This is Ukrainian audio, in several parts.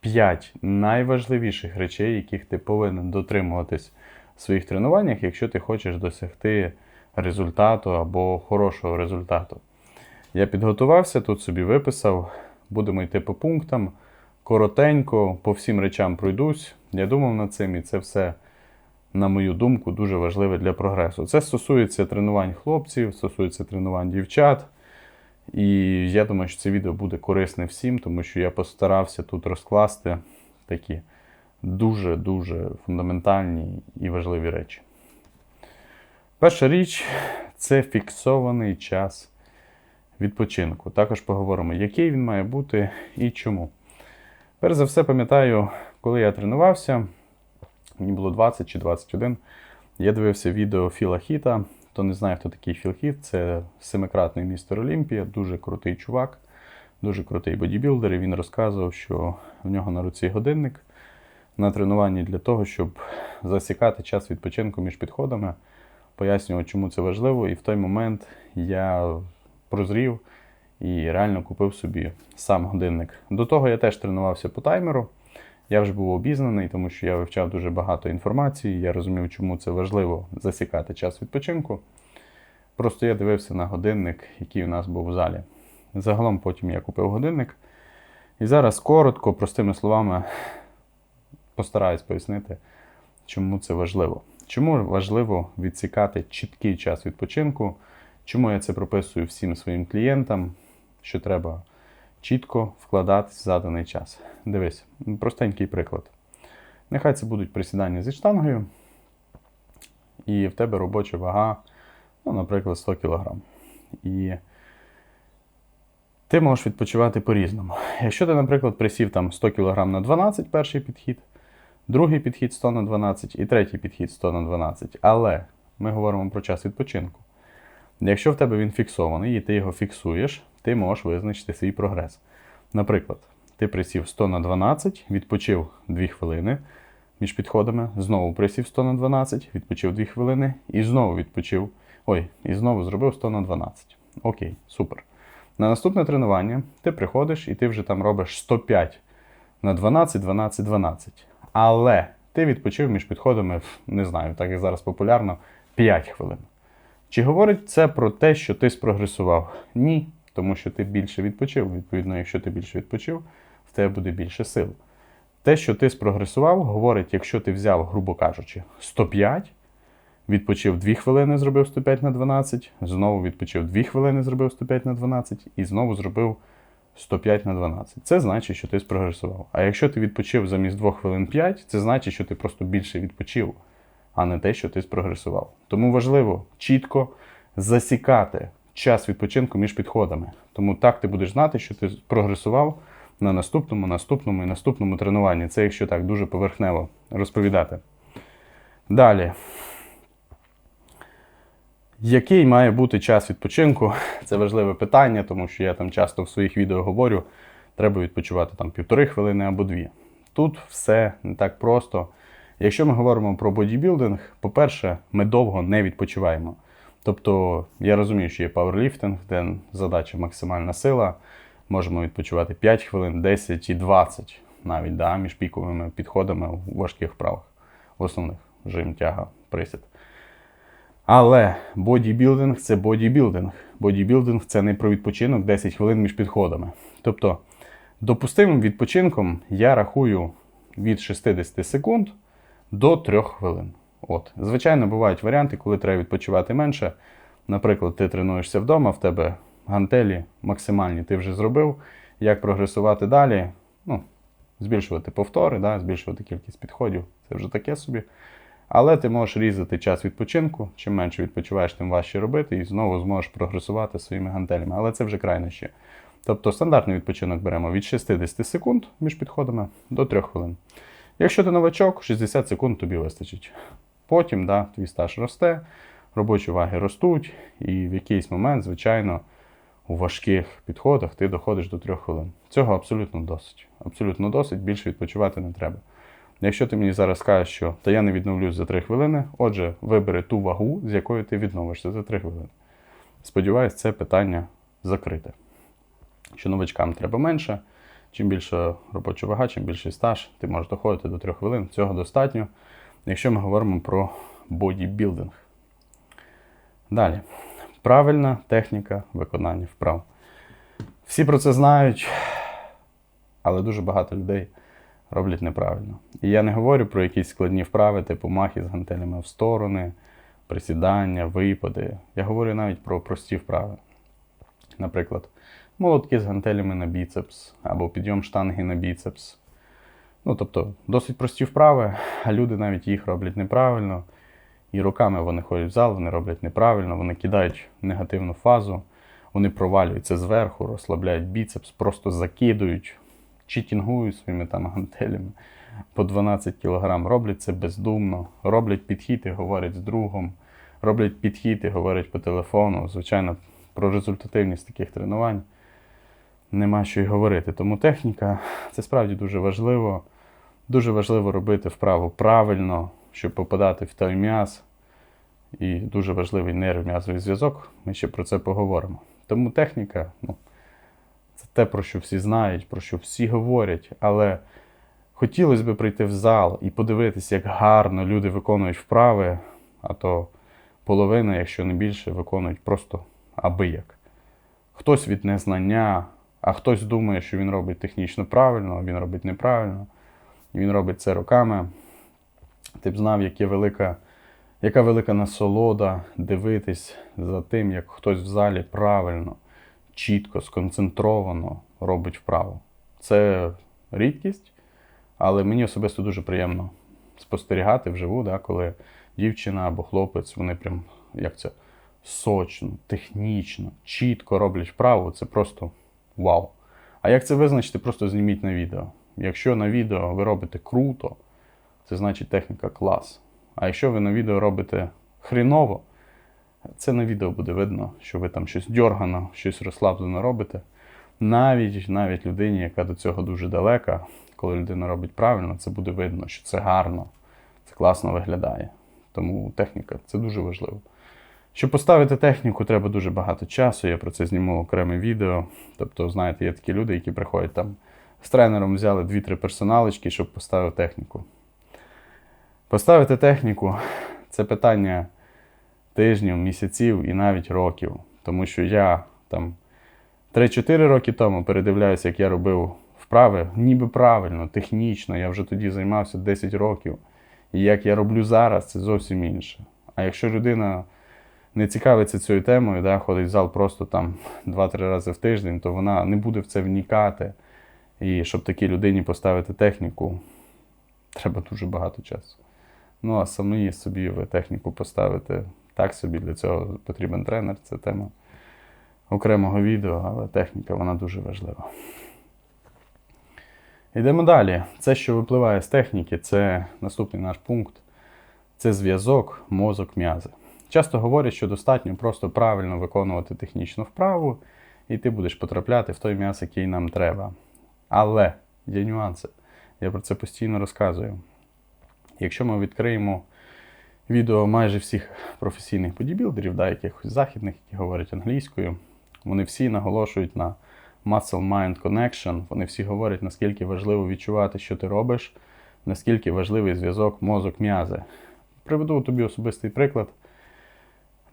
5 найважливіших речей, яких ти повинен дотримуватись в своїх тренуваннях, якщо ти хочеш досягти результату або хорошого результату. Я підготувався, тут собі виписав, будемо йти по пунктам. Коротенько, по всім речам пройдусь. Я думав над цим, і це все, на мою думку, дуже важливе для прогресу. Це стосується тренувань хлопців, стосується тренувань дівчат. І я думаю, що це відео буде корисне всім, тому що я постарався тут розкласти такі дуже-дуже фундаментальні і важливі речі. Перша річ це фіксований час відпочинку. Також поговоримо, який він має бути і чому. Перш за все, пам'ятаю, коли я тренувався, мені було 20 чи 21, я дивився відео Філа Хіта. Хто не знає, хто такий Філ Хіт, це семикратний містер Олімпія, дуже крутий чувак, дуже крутий бодібілдер. І він розказував, що в нього на руці годинник на тренуванні для того, щоб засікати час відпочинку між підходами. Пояснював, чому це важливо. І в той момент я прозрів і реально купив собі сам годинник. До того я теж тренувався по таймеру. Я вже був обізнаний, тому що я вивчав дуже багато інформації. Я розумів, чому це важливо засікати час відпочинку. Просто я дивився на годинник, який у нас був в залі. Загалом потім я купив годинник. І зараз коротко, простими словами, постараюсь пояснити, чому це важливо. Чому важливо відсікати чіткий час відпочинку, чому я це прописую всім своїм клієнтам, що треба чітко вкладатись в заданий час. Дивись, простенький приклад. Нехай це будуть присідання зі штангою, і в тебе робоча вага, ну, наприклад, 100 кг. І ти можеш відпочивати по-різному. Якщо ти, наприклад, присів там 100 кг на 12 перший підхід, другий підхід 100 на 12 і третій підхід 100 на 12. Але ми говоримо про час відпочинку. Якщо в тебе він фіксований і ти його фіксуєш, ти можеш визначити свій прогрес. Наприклад, ти присів 100 на 12, відпочив 2 хвилини між підходами, знову присів 100 на 12, відпочив 2 хвилини і знову відпочив. Ой, і знову зробив 100 на 12. Окей, супер. На наступне тренування ти приходиш і ти вже там робиш 105 на 12, 12, 12. Але ти відпочив між підходами, не знаю, так як зараз популярно, 5 хвилин. Чи говорить це про те, що ти спрогресував? Ні, тому що ти більше відпочив. Відповідно, якщо ти більше відпочив, в тебе буде більше сил. Те, що ти спрогресував, говорить, якщо ти взяв, грубо кажучи, 105, відпочив 2 хвилини, зробив 105 на 12, знову відпочив 2 хвилини, зробив 105 на 12 і знову зробив 105 на 12. Це значить, що ти спрогресував. А якщо ти відпочив замість 2 хвилин 5, це значить, що ти просто більше відпочив, а не те, що ти спрогресував. Тому важливо чітко засікати час відпочинку між підходами. Тому так ти будеш знати, що ти прогресував на наступному, наступному і наступному тренуванні. Це якщо так дуже поверхнево розповідати. Далі. Який має бути час відпочинку? Це важливе питання, тому що я там часто в своїх відео говорю, треба відпочивати там півтори хвилини або дві. Тут все не так просто. Якщо ми говоримо про бодібілдинг, по-перше, ми довго не відпочиваємо. Тобто, я розумію, що є пауерліфтинг, де задача максимальна сила. Можемо відпочивати 5 хвилин, 10 і 20 навіть да, між піковими підходами у важких вправах, в основних жим, тяга, присід. Але бодібілдинг це бодібілдинг. Бодібілдинг це не про відпочинок 10 хвилин між підходами. Тобто, допустимим відпочинком я рахую від 60 секунд до 3 хвилин. От. Звичайно, бувають варіанти, коли треба відпочивати менше. Наприклад, ти тренуєшся вдома, в тебе гантелі максимальні ти вже зробив. Як прогресувати далі? Ну, Збільшувати повтори, да, збільшувати кількість підходів. Це вже таке собі. Але ти можеш різати час відпочинку. Чим менше відпочиваєш, тим важче робити, і знову зможеш прогресувати своїми гантелями. Але це вже крайнощі. Тобто стандартний відпочинок беремо від 60 секунд між підходами до 3 хвилин. Якщо ти новачок, 60 секунд тобі вистачить. Потім да, твій стаж росте, робочі ваги ростуть, і в якийсь момент, звичайно, у важких підходах ти доходиш до 3 хвилин. Цього абсолютно досить. Абсолютно досить, більше відпочивати не треба. Якщо ти мені зараз скажеш, що та я не відновлюсь за 3 хвилини, отже, вибери ту вагу, з якою ти відновишся за 3 хвилини. Сподіваюсь, це питання закрите. Що новачкам треба менше, Чим більша робоча вага, чим більший стаж, ти можеш доходити до 3 хвилин. Цього достатньо, якщо ми говоримо про бодібілдинг. Далі. Правильна техніка виконання вправ. Всі про це знають, але дуже багато людей роблять неправильно. І я не говорю про якісь складні вправи, типу махи з гантелями в сторони, присідання, випади. Я говорю навіть про прості вправи. Наприклад, молотки з гантелями на біцепс або підйом штанги на біцепс. Ну, тобто, досить прості вправи, а люди навіть їх роблять неправильно. І руками вони ходять в зал, вони роблять неправильно, вони кидають негативну фазу, вони провалюються зверху, розслабляють біцепс, просто закидують, читінгують своїми там гантелями по 12 кг. Роблять це бездумно, роблять підхід і говорять з другом, роблять підхід і говорять по телефону. Звичайно, про результативність таких тренувань нема що й говорити. Тому техніка це справді дуже важливо. Дуже важливо робити вправу правильно, щоб попадати в той м'яз. І дуже важливий нейром'язовий зв'язок. Ми ще про це поговоримо. Тому техніка ну, це те, про що всі знають, про що всі говорять. Але хотілося б прийти в зал і подивитися, як гарно люди виконують вправи, а то половина, якщо не більше, виконують просто аби як. Хтось від незнання, а хтось думає, що він робить технічно правильно, а він робить неправильно. Він робить це руками. Ти б знав, яке велика, яка велика насолода дивитись за тим, як хтось в залі правильно, чітко, сконцентровано робить вправу. Це рідкість, але мені особисто дуже приємно спостерігати вживу, да, коли дівчина або хлопець, вони прям як це сочно, технічно, чітко роблять вправу. Це просто вау. А як це визначити, просто зніміть на відео. Якщо на відео ви робите круто, це значить техніка клас. А якщо ви на відео робите хріново, це на відео буде видно, що ви там щось дьоргано, щось розслаблено робите. Навіть навіть людині, яка до цього дуже далека, коли людина робить правильно, це буде видно, що це гарно, це класно виглядає. Тому техніка це дуже важливо. Щоб поставити техніку, треба дуже багато часу. Я про це зніму окреме відео. Тобто, знаєте, є такі люди, які приходять там з тренером, взяли 2-3 персоналочки, щоб поставити техніку. Поставити техніку це питання тижнів, місяців і навіть років. Тому що я там 3-4 роки тому передивляюся, як я робив вправи, ніби правильно, технічно. Я вже тоді займався 10 років. І як я роблю зараз, це зовсім інше. А якщо людина не цікавиться цією темою, да, ходить в зал просто там 2-3 рази в тиждень, то вона не буде в це вникати. І щоб такій людині поставити техніку, треба дуже багато часу. Ну, а самі собі ви техніку поставити так собі, для цього потрібен тренер, це тема окремого відео, але техніка вона дуже важлива. Йдемо далі. Це, що випливає з техніки, це наступний наш пункт. Це зв'язок мозок-м'язи. Часто говорять, що достатньо просто правильно виконувати технічну вправу, і ти будеш потрапляти в той м'яз, який нам треба. Але є нюанси. Я про це постійно розказую. Якщо ми відкриємо відео майже всіх професійних бодібілдерів, да, якихось західних, які говорять англійською, вони всі наголошують на muscle-mind connection. Вони всі говорять, наскільки важливо відчувати, що ти робиш, наскільки важливий зв'язок мозок-м'язи. Приведу тобі особистий приклад.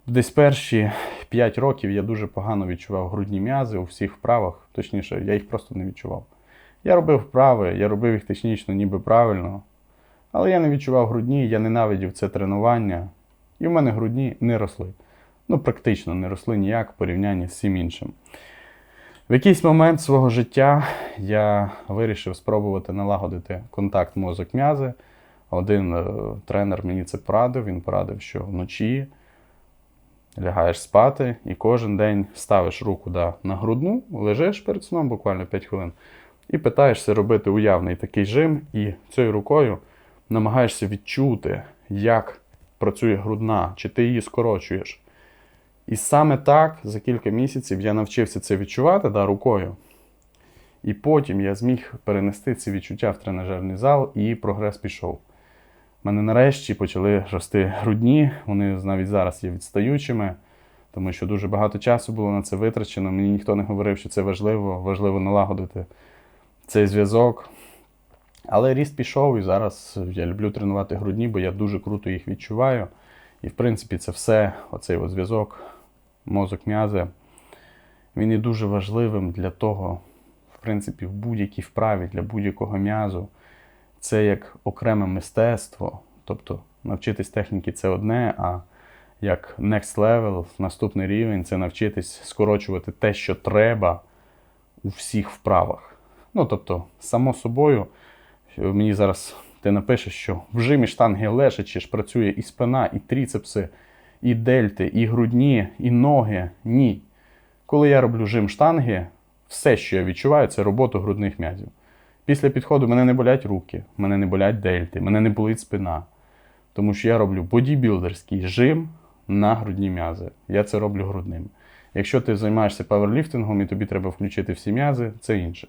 Десь перші 5 років я дуже погано відчував грудні м'язи у всіх вправах, точніше, я їх просто не відчував. Я робив вправи, я робив їх технічно, ніби правильно, але я не відчував грудні, я ненавидів це тренування, і в мене грудні не росли. Ну, практично не росли ніяк в порівнянні з всім іншим. В якийсь момент свого життя я вирішив спробувати налагодити контакт мозок-м'язи. Один е, тренер мені це порадив, він порадив, що вночі лягаєш спати і кожен день ставиш руку да, на грудну, лежиш перед сном буквально 5 хвилин, і питаєшся робити уявний такий жим, і цією рукою намагаєшся відчути, як працює грудна, чи ти її скорочуєш. І саме так за кілька місяців я навчився це відчувати да, рукою. І потім я зміг перенести ці відчуття в тренажерний зал, і прогрес пішов. Мене нарешті почали рости грудні, вони навіть зараз є відстаючими, тому що дуже багато часу було на це витрачено. Мені ніхто не говорив, що це важливо, важливо налагодити цей зв'язок. Але ріст пішов, і зараз я люблю тренувати грудні, бо я дуже круто їх відчуваю. І, в принципі, це все, оцей от зв'язок, мозок м'язи, він є дуже важливим для того, в принципі, в будь-якій вправі для будь-якого м'язу. Це як окреме мистецтво. Тобто навчитись техніки це одне, а як next level, наступний рівень це навчитись скорочувати те, що треба у всіх вправах. Ну, тобто, само собою, мені зараз ти напишеш, що в жимі штанги лежачи ж працює і спина, і тріцепси, і дельти, і грудні, і ноги. Ні. Коли я роблю жим штанги, все, що я відчуваю, це роботу грудних м'язів. Після підходу мене не болять руки, мене не болять дельти, мене не болить спина. Тому що я роблю бодібілдерський жим на грудні м'язи. Я це роблю грудним. Якщо ти займаєшся паверліфтингом і тобі треба включити всі м'язи, це інше.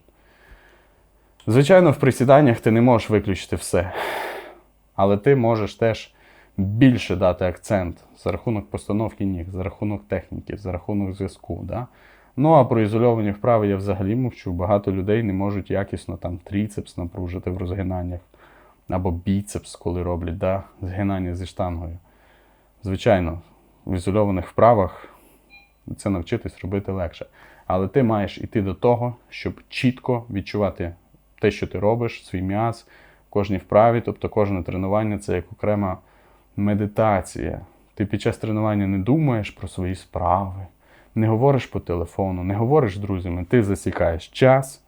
Звичайно, в присіданнях ти не можеш виключити все. Але ти можеш теж більше дати акцент за рахунок постановки ніг, за рахунок техніки, за рахунок зв'язку. Да? Ну а про ізольовані вправи я взагалі мовчу. Багато людей не можуть якісно там тріцепс напружити в розгинаннях або біцепс, коли роблять да? згинання зі штангою. Звичайно, в ізольованих вправах це навчитись робити легше. Але ти маєш іти до того, щоб чітко відчувати те, що ти робиш, свій м'яз, кожній вправі, тобто кожне тренування це як окрема медитація. Ти під час тренування не думаєш про свої справи, не говориш по телефону, не говориш з друзями, ти засікаєш час.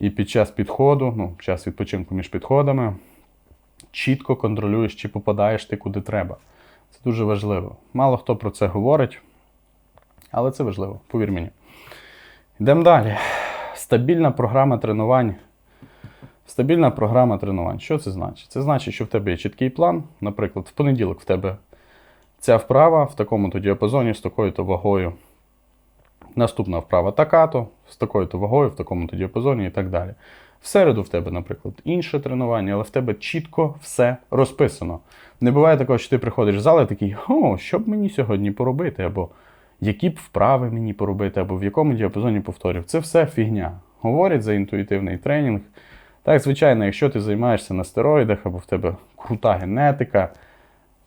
І під час підходу, ну, час відпочинку між підходами, чітко контролюєш, чи попадаєш ти куди треба. Це дуже важливо. Мало хто про це говорить, але це важливо, повір мені. Йдемо далі. Стабільна програма тренувань. Стабільна програма тренувань. Що це значить? Це значить, що в тебе є чіткий план. Наприклад, в понеділок в тебе ця вправа в такому-то діапазоні з такою-то вагою. Наступна вправа така-то, з такою-то вагою, в такому-то діапазоні і так далі. В середу в тебе, наприклад, інше тренування, але в тебе чітко все розписано. Не буває такого, що ти приходиш в зал і такий, о, що б мені сьогодні поробити, або які б вправи мені поробити, або в якому діапазоні повторів. Це все фігня. Говорять за інтуїтивний тренінг. Так, звичайно, якщо ти займаєшся на стероїдах, або в тебе крута генетика,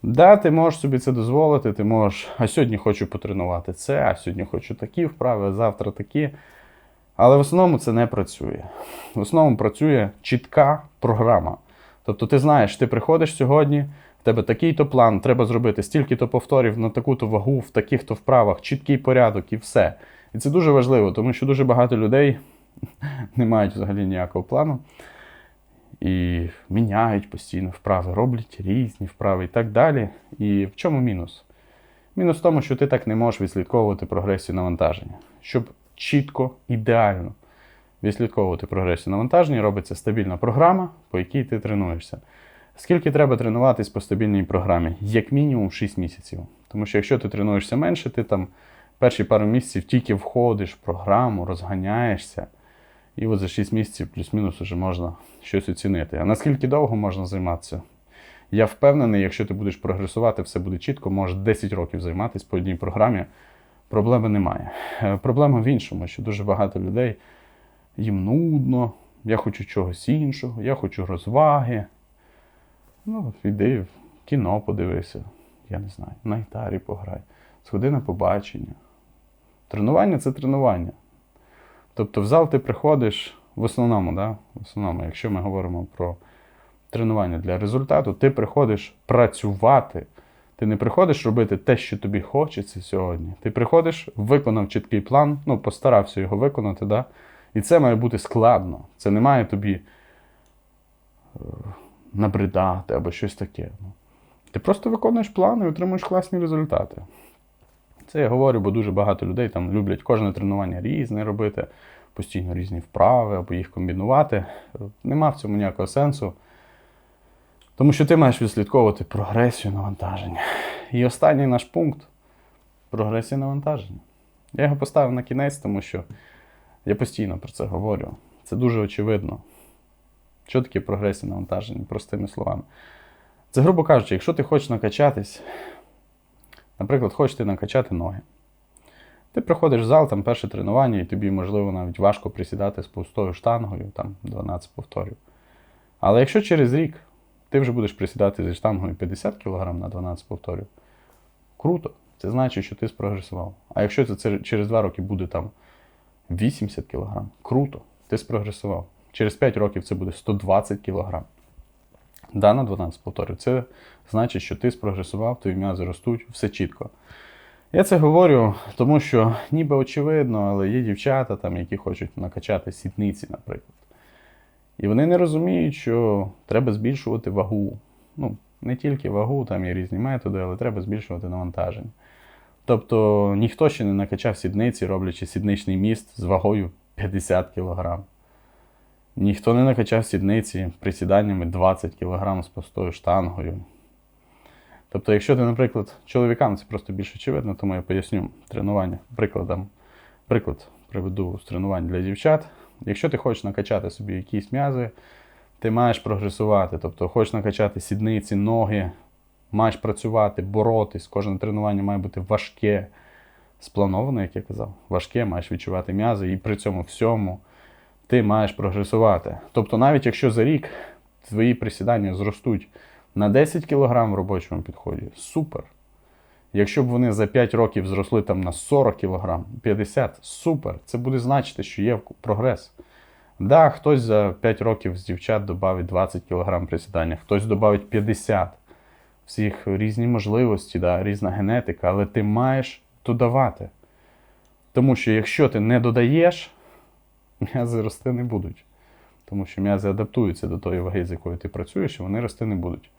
да, ти можеш собі це дозволити, ти можеш, а сьогодні хочу потренувати це, а сьогодні хочу такі вправи, а завтра такі. Але в основному це не працює. В основному працює чітка програма. Тобто ти знаєш, ти приходиш сьогодні, в тебе такий-то план, треба зробити стільки-то повторів на таку-то вагу, в таких-то вправах, чіткий порядок і все. І це дуже важливо, тому що дуже багато людей не мають взагалі ніякого плану. І міняють постійно вправи, роблять різні вправи і так далі. І в чому мінус? Мінус в тому, що ти так не можеш відслідковувати прогресію навантаження. Щоб чітко, ідеально відслідковувати прогресію навантаження, робиться стабільна програма, по якій ти тренуєшся. Скільки треба тренуватись по стабільній програмі? Як мінімум 6 місяців. Тому що якщо ти тренуєшся менше, ти там перші пару місяців тільки входиш в програму, розганяєшся. І от за 6 місяців плюс-мінус вже можна щось оцінити. А наскільки довго можна займатися? Я впевнений, якщо ти будеш прогресувати, все буде чітко, можеш 10 років займатися по одній програмі. Проблеми немає. Е, Проблема в іншому, що дуже багато людей їм нудно, я хочу чогось іншого, я хочу розваги. Ну, іди в кіно подивися, я не знаю, на гітарі пограй, сходи на побачення. Тренування це тренування. Тобто в зал ти приходиш в основному, да? в основному, якщо ми говоримо про тренування для результату, ти приходиш працювати. Ти не приходиш робити те, що тобі хочеться сьогодні. Ти приходиш, виконав чіткий план, ну, постарався його виконати, да? і це має бути складно. Це не має тобі е, набридати або щось таке. Ти просто виконуєш план і отримуєш класні результати. Це я говорю, бо дуже багато людей там люблять кожне тренування різне робити, постійно різні вправи або їх комбінувати. Нема в цьому ніякого сенсу. Тому що ти маєш відслідковувати прогресію навантаження. І останній наш пункт прогресія навантаження. Я його поставив на кінець, тому що я постійно про це говорю. Це дуже очевидно. Що таке прогресія навантаження? Простими словами. Це, грубо кажучи, якщо ти хочеш накачатись, наприклад, хочеш накачати ноги. Ти приходиш в зал, там перше тренування, і тобі, можливо, навіть важко присідати з пустою штангою, там 12 повторів. Але якщо через рік ти вже будеш присідати зі штангою 50 кг на 12 повторів, круто. Це значить, що ти спрогресував. А якщо це через 2 роки буде там 80 кг, круто, ти спрогресував. Через 5 років це буде 120 кг. Да, на 12 повторів. Це значить, що ти спрогресував, твої м'язи ростуть, все чітко. Я це говорю, тому що ніби очевидно, але є дівчата, там, які хочуть накачати сідниці, наприклад. І вони не розуміють, що треба збільшувати вагу. Ну, не тільки вагу, там є різні методи, але треба збільшувати навантаження. Тобто ніхто ще не накачав сідниці, роблячи сідничний міст з вагою 50 кг. Ніхто не накачав сідниці присіданнями 20 кг з пустою штангою. Тобто, якщо ти, наприклад, чоловікам це просто більш очевидно, тому я поясню тренування прикладом. Приклад приведу з тренувань для дівчат. Якщо ти хочеш накачати собі якісь м'язи, ти маєш прогресувати. Тобто, хочеш накачати сідниці, ноги, маєш працювати, боротись. Кожне тренування має бути важке, сплановане, як я казав. Важке, маєш відчувати м'язи, і при цьому всьому ти маєш прогресувати. Тобто, навіть якщо за рік твої присідання зростуть на 10 кг в робочому підході, супер. Якщо б вони за 5 років зросли там на 40 кг, 50, супер. Це буде значити, що є прогрес. Да, хтось за 5 років з дівчат додавить 20 кг присідання, хтось додавить 50. Всіх різні можливості, да, різна генетика, але ти маєш додавати. Тому що якщо ти не додаєш, м'язи рости не будуть. Тому що м'язи адаптуються до тої ваги, з якою ти працюєш, і вони рости не будуть.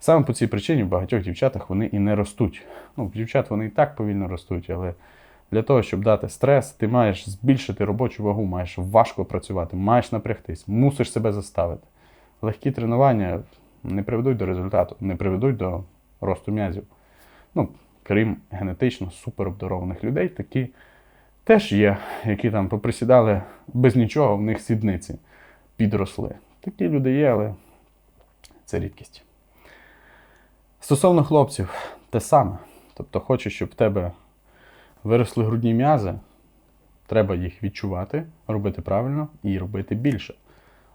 Саме по цій причині в багатьох дівчатах вони і не ростуть. Ну, дівчат вони і так повільно ростуть, але для того, щоб дати стрес, ти маєш збільшити робочу вагу, маєш важко працювати, маєш напрягтись, мусиш себе заставити. Легкі тренування не приведуть до результату, не приведуть до росту м'язів. Ну, крім генетично суперобдарованих людей, такі теж є, які там поприсідали без нічого, в них сідниці підросли. Такі люди є, але це рідкість. Стосовно хлопців, те саме. Тобто, хочеш, щоб в тебе виросли грудні м'язи, треба їх відчувати, робити правильно і робити більше.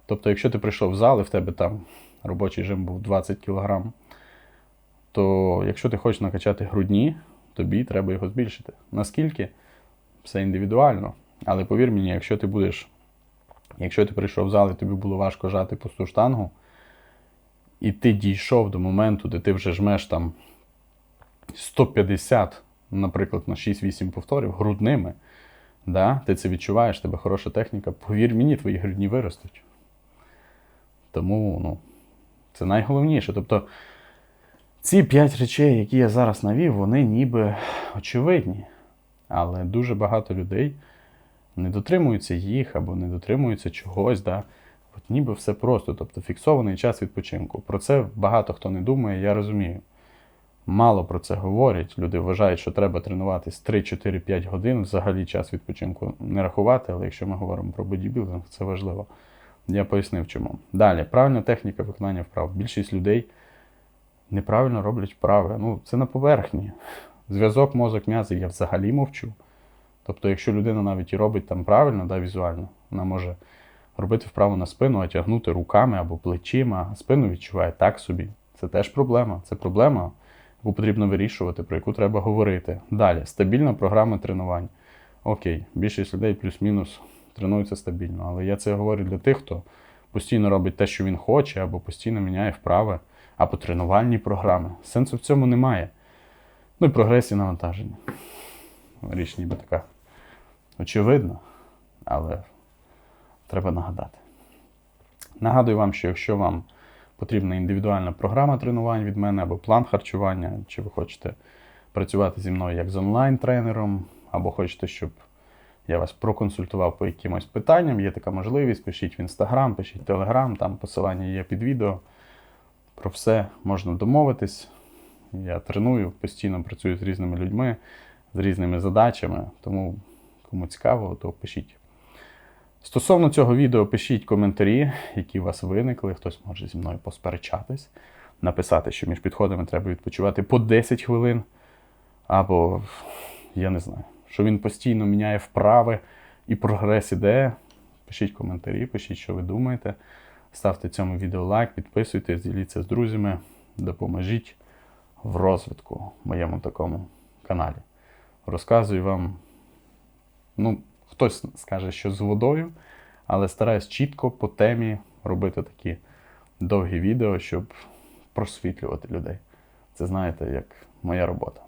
Тобто, якщо ти прийшов в зал і в тебе там робочий жим був 20 кг, то якщо ти хочеш накачати грудні, тобі треба його збільшити. Наскільки? Все індивідуально. Але повір мені, якщо ти будеш, якщо ти прийшов в зал і тобі було важко жати пусту штангу, і ти дійшов до моменту, де ти вже жмеш там 150, наприклад, на 6-8 повторів грудними, да, ти це відчуваєш, тебе хороша техніка, повір мені, твої грудні виростуть. Тому ну, це найголовніше. Тобто ці 5 речей, які я зараз навів, вони ніби очевидні. Але дуже багато людей не дотримуються їх або не дотримуються чогось. Да? От ніби все просто, тобто фіксований час відпочинку. Про це багато хто не думає, я розумію. Мало про це говорять. Люди вважають, що треба тренуватись 3-4-5 годин, взагалі час відпочинку не рахувати, але якщо ми говоримо про бодібілдинг, це важливо. Я пояснив чому. Далі, правильна техніка виконання вправ. Більшість людей неправильно роблять вправи. Ну, це на поверхні. Зв'язок мозок м'язи я взагалі мовчу. Тобто, якщо людина навіть і робить там правильно, да, візуально, вона може робити вправу на спину, а тягнути руками або плечима, а спину відчуває так собі. Це теж проблема. Це проблема, яку потрібно вирішувати, про яку треба говорити. Далі, стабільна програма тренувань. Окей, більшість людей плюс-мінус тренуються стабільно. Але я це говорю для тих, хто постійно робить те, що він хоче, або постійно міняє вправи, або тренувальні програми. Сенсу в цьому немає. Ну і прогресія навантаження. Річ ніби така очевидна, але треба нагадати. Нагадую вам, що якщо вам потрібна індивідуальна програма тренувань від мене або план харчування, чи ви хочете працювати зі мною як з онлайн-тренером, або хочете, щоб я вас проконсультував по якимось питанням, є така можливість, пишіть в інстаграм, пишіть в телеграм, там посилання є під відео. Про все можна домовитись. Я треную, постійно працюю з різними людьми, з різними задачами, тому кому цікаво, то пишіть. Стосовно цього відео, пишіть коментарі, які у вас виникли. Хтось може зі мною посперечатись, написати, що між підходами треба відпочивати по 10 хвилин. Або, я не знаю, що він постійно міняє вправи і прогрес іде. Пишіть коментарі, пишіть, що ви думаєте. Ставте цьому відео лайк, підписуйтесь, діліться з друзями, допоможіть в розвитку моєму такому каналі. Розказую вам, ну, хтось скаже, що з водою, але стараюсь чітко по темі робити такі довгі відео, щоб просвітлювати людей. Це знаєте, як моя робота.